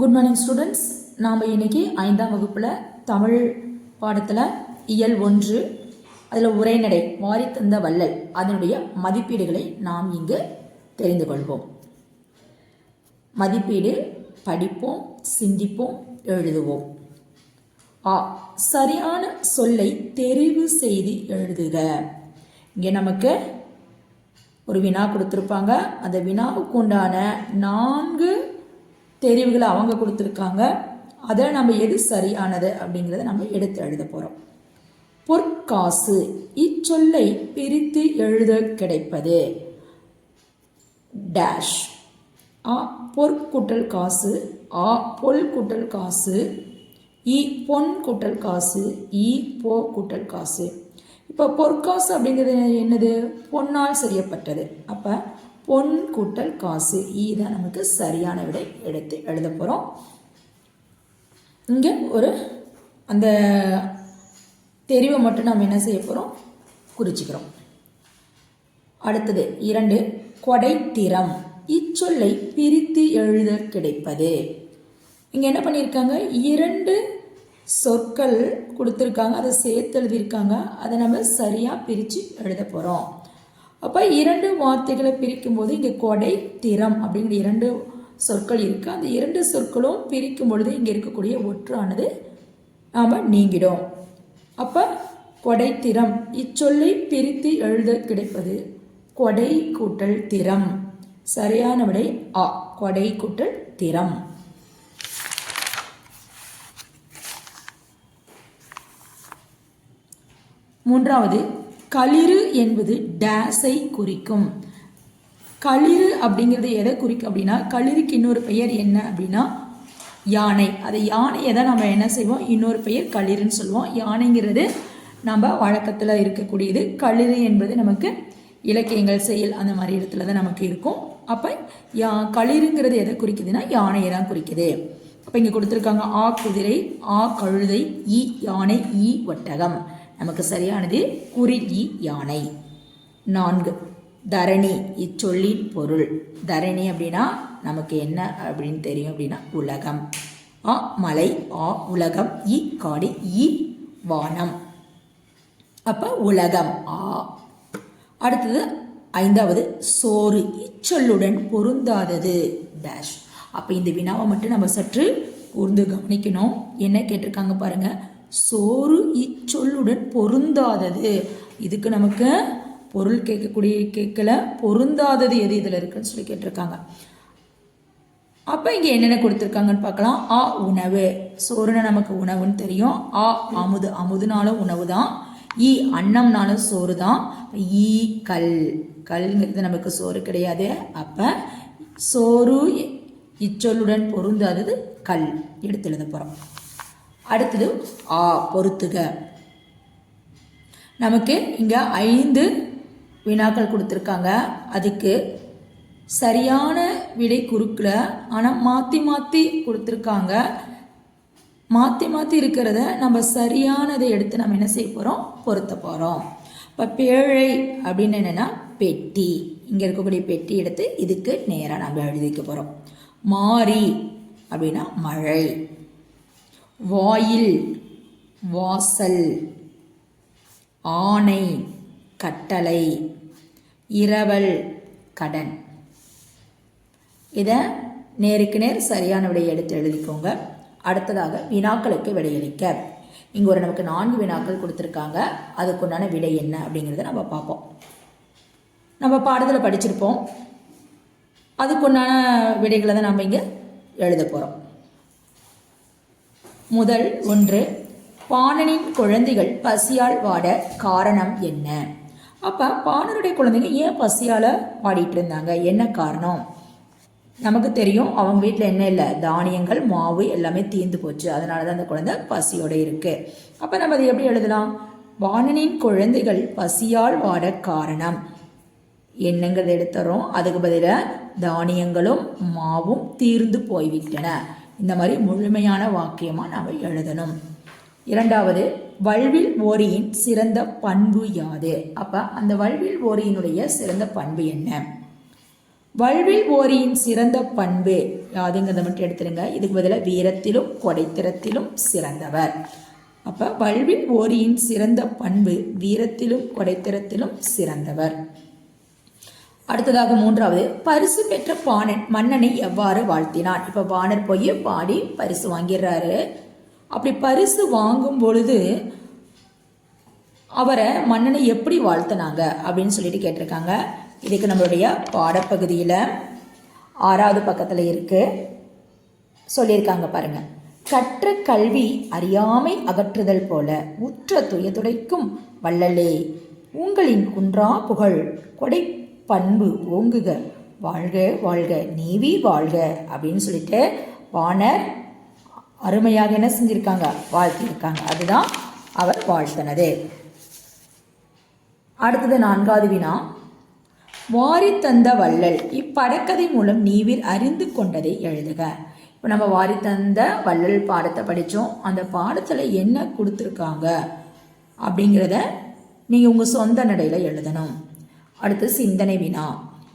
Good morning students நாம் இன்னைக்கு ஐந்தாம் வகுப்பில் தமிழ் பாடத்தில் இயல் ஒன்று அதில் உரைநடை வாரி தந்த வள்ளல் அதனுடைய மதிப்பீடுகளை நாம் இங்கு தெரிந்து கொள்வோம். மதிப்பீடு படிப்போம் சிந்திப்போம் எழுதுவோம். ஆ சரியான சொல்லை தெரிவு செய்து எழுதுக. இங்கே நமக்கு ஒரு வினா கொடுத்துருப்பாங்க. அந்த வினாவுக்கு உண்டான நான்கு தெரிவுகளை அவங்க கொடுத்துருக்காங்க. அதை நம்ம எது சரியானது அப்படிங்கிறத நம்ம எடுத்து எழுத போகிறோம் பொற்காசு இச்சொல்லை பிரித்து எழுத கிடைப்பது. டேஷ் ஆ பொற்குட்டல் காசு. ஆ பொல் குட்டல் காசு. இ பொன் குட்டல் காசு. இ போ குட்டல் காசு. இப்போ பொற்காசு அப்படிங்கிறது என்னது? பொன்னால் செய்யப்பட்டது. அப்போ பொன் கூட்டல் காசு. ஈ தான் நமக்கு சரியான விடை எடுத்து எழுத போகிறோம் இங்கே ஒரு அந்த தெரிவை மட்டும் நம்ம என்ன செய்ய போகிறோம் குறிச்சிக்கிறோம். அடுத்தது இரண்டு கொடைத்திறம் இச்சொல்லை பிரித்து எழுத கிடைப்பது. இங்கே என்ன பண்ணியிருக்காங்க? இரண்டு சொற்கள் கொடுத்துருக்காங்க. அதை சேர்த்து எழுதியிருக்காங்க. அதை நம்ம சரியாக பிரித்து எழுத போகிறோம் அப்போ இரண்டு வார்த்தைகளை பிரிக்கும்போது இங்கே கொடை திறம் அப்படிங்கிற இரண்டு சொற்கள் இருக்குது அந்த இரண்டு சொற்களும் பிரிக்கும் பொழுது இங்கே இருக்கக்கூடிய ஒற்றானது நாம் நீங்கிடும். அப்போ கொடை திறம். இச்சொல்லை பிரித்து எழுத கிடைப்பது கொடை கூட்டல் திறம். சரியான விடை ஆ கொடை கூட்டல் திறம். மூன்றாவது களிறு என்பது டேஸை குறிக்கும். களிறு அப்படிங்கிறது எதை குறிக்கும் அப்படின்னா களிருக்கு இன்னொரு பெயர் என்ன அப்படின்னா யானை. அதை யானையை தான் நம்ம என்ன செய்வோம்? இன்னொரு பெயர் களிறுன்னு சொல்லுவோம். யானைங்கிறது நம்ம வழக்கத்தில் இருக்கக்கூடியது. களிறு என்பது நமக்கு இலக்கியங்கள் செயல் அந்த மாதிரி இடத்துல தான் நமக்கு இருக்கும். அப்போ யா களிறுங்கிறது எதை குறிக்குதுன்னா யானையை தான் குறிக்குது. அப்போ இங்கே கொடுத்துருக்காங்க ஆ குதிரை ஆ கழுதை இ யானை இ ஒட்டகம். நமக்கு சரியானது குறுகி இ யானை. நான்கு. தரணி இச்சொல்லின் பொருள். தரணி அப்படின்னா நமக்கு என்ன அப்படின்னு தெரியும் அப்படின்னா உலகம். ஆ மலை ஆ உலகம் இ காடு இ வானம். அப்போ உலகம் ஆ. அடுத்தது ஐந்தாவது சோறு இச்சொல்லுடன் பொருந்தாதது டேஷ் அப்போ இந்த வினாவை மட்டும் நம்ம சற்று கூர்ந்து கவனிக்கணும். என்ன கேட்டிருக்காங்க பாருங்கள் சோறு இச்சொல்லுடன் பொருந்தாதது. இதுக்கு நமக்கு பொருள் கேட்கக்கூடிய கேட்கல பொருந்தாதது எது இதில் இருக்குன்னு சொல்லி கேட்டிருக்காங்க. அப்போ இங்கே என்னென்ன கொடுத்துருக்காங்கன்னு பார்க்கலாம். ஆ உணவு. சோறுனா நமக்கு உணவுன்னு தெரியும். ஆ அமுது. அமுதுனாலும் உணவு தான் ஈ அன்னம்னாலும் சோறு தான் ஈ கல். கல்ங்கிறது நமக்கு சோறு கிடையாது. அப்போ சோறு இச்சொல்லுடன் பொருந்தாதது கல். எடுத்து எழுத போகிறோம் அடுத்தது ஆ பொறுத்துக. நமக்கு இங்கே ஐந்து வினாக்கள் கொடுத்துருக்காங்க. அதுக்கு சரியான விடை குறுக்கில் ஆனால் மாற்றி மாற்றி கொடுத்துருக்காங்க. மாற்றி மாற்றி இருக்கிறத நம்ம சரியானதை எடுத்து நம்ம என்ன செய்ய போகிறோம் பொருத்த போகிறோம் இப்போ பேழை அப்படின்னு என்னென்னா பெட்டி. இங்கே இருக்கக்கூடிய பெட்டி எடுத்து இதுக்கு நேராக நம்ம எழுதிக்க போகிறோம் மாறி அப்படின்னா மழை. வாயில் வாசல் ஆணை கட்டளை இரவல் கடன். இதை நேருக்கு நேர் சரியான விடையை எடுத்து எழுதிக்கோங்க. அடுத்ததாக வினாக்களுக்கு விடையளிக்க. இங்கே ஒரு நமக்கு நான்கு வினாக்கள் கொடுத்துருக்காங்க. அதுக்குண்டான விடை என்ன அப்படிங்கிறத நம்ம பார்ப்போம். நம்ம பாடத்தில் படிச்சிருப்போம். அதுக்குண்டான விடைகளை தான் நம்ம இங்கே எழுத போகிறோம் முதல் ஒன்று பாணனின் குழந்தைகள் பசியால் வாட காரணம் என்ன? அப்போ பாணனுடைய குழந்தைங்க ஏன் பசியால் பாடிட்டு இருந்தாங்க என்ன காரணம்? நமக்கு தெரியும் அவங்க வீட்டில் என்ன இல்லை? தானியங்கள் மாவு எல்லாமே தீர்ந்து போச்சு. அதனால தான் அந்த குழந்தை பசியோடு இருக்குது அப்போ நம்ம அதை எப்படி எழுதலாம்? வாணனின் குழந்தைகள் பசியால் வாட காரணம் என்னங்கிறத எடுத்துறோம். அதுக்கு பதிலாக தானியங்களும் மாவும் தீர்ந்து போய்விட்டன. இந்த மாதிரி முழுமையான வாக்கியமாக நாம் எழுதணும். இரண்டாவது வல்வில் ஓரியின் சிறந்த பண்பு யாது? அப்போ அந்த வல்வில் ஓரியினுடைய சிறந்த பண்பு என்ன? வல்வில் ஓரியின் சிறந்த பண்பு யாதுங்கிறத மட்டும் எடுத்துருங்க. இதுக்கு பதிலாக வீரத்திலும் கொடைத்திறத்திலும் சிறந்தவர். அப்போ வல்வில் ஓரியின் சிறந்த பண்பு வீரத்திலும் கொடைத்திறத்திலும் சிறந்தவர். அடுத்ததாக மூன்றாவது பரிசு பெற்ற பாணன் மன்னனை எவ்வாறு வாழ்த்தினான்? இப்போ பாணர் போய் பாடி பரிசு வாங்கிடுறாரு. அப்படி பரிசு வாங்கும் பொழுது அவரை மன்னனை எப்படி வாழ்த்தினாங்க அப்படின்னு சொல்லிட்டு கேட்டிருக்காங்க. இதுக்கு நம்மளுடைய பாடப்பகுதியில் ஆறாவது பக்கத்தில் இருக்கு. சொல்லியிருக்காங்க பாருங்க. கற்ற கல்வி அறியாமை அகற்றுதல் போல உற்ற துயதுடைக்கும் வள்ளலே. உங்களின் குன்றா புகழ் கொடை பண்பு ஓங்குக. வாழ்க வாழ்க. நீவி வாழ்க அப்படின்னு சொல்லிட்டு வானர் அருமையாக என்ன செஞ்சுருக்காங்க? வாழ்த்தியிருக்காங்க அதுதான் அவர் வாழ்த்தினது. அடுத்தது நான்காவது வினா. வாரி தந்த வள்ளல். இப்படக்கதை மூலம் நீவிர் அறிந்து கொண்டதை எழுதுக. இப்போ நம்ம வாரி தந்த வள்ளல் பாடத்தை படித்தோம் அந்த பாடத்தில் என்ன கொடுத்துருக்காங்க? அப்படிங்கிறத நீங்கள் உங்கள் சொந்த நடையில் எழுதணும். அடுத்து சிந்தனை வினா.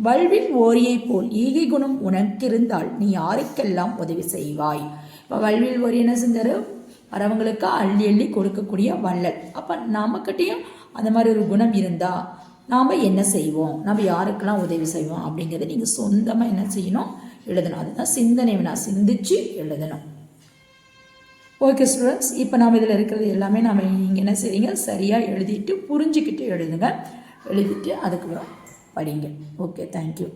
வல்வில் ஓரியைப் போல் ஈகை குணம் உனக்கிருந்தால் நீ யாருக்கெல்லாம் உதவி செய்வாய்? இப்போ வல்வில் ஓரி என்ன செஞ்சாரு? வரவங்களுக்கு அள்ளி அள்ளி கொடுக்கக்கூடிய வள்ளல். அப்போ நம்மக்கிட்டேயும் அந்த மாதிரி ஒரு குணம் இருந்தால் நாம் என்ன செய்வோம்? நம்ம யாருக்கெல்லாம் உதவி செய்வோம்? அப்படிங்கிறத நீங்கள் சொந்தமாக என்ன செய்யணும்? எழுதணும். அதுதான் சிந்தனை வினா. சிந்திச்சு எழுதணும். Okay students. இப்போ நாம் இதில் இருக்கிறது எல்லாமே நாம் நீங்கள் என்ன செய்கிறீங்க சரியாக எழுதிட்டு புரிஞ்சுக்கிட்டு எழுதுங்க. எழுதிட்டு அதுக்கப்புறம் படிங்க. Okay thank you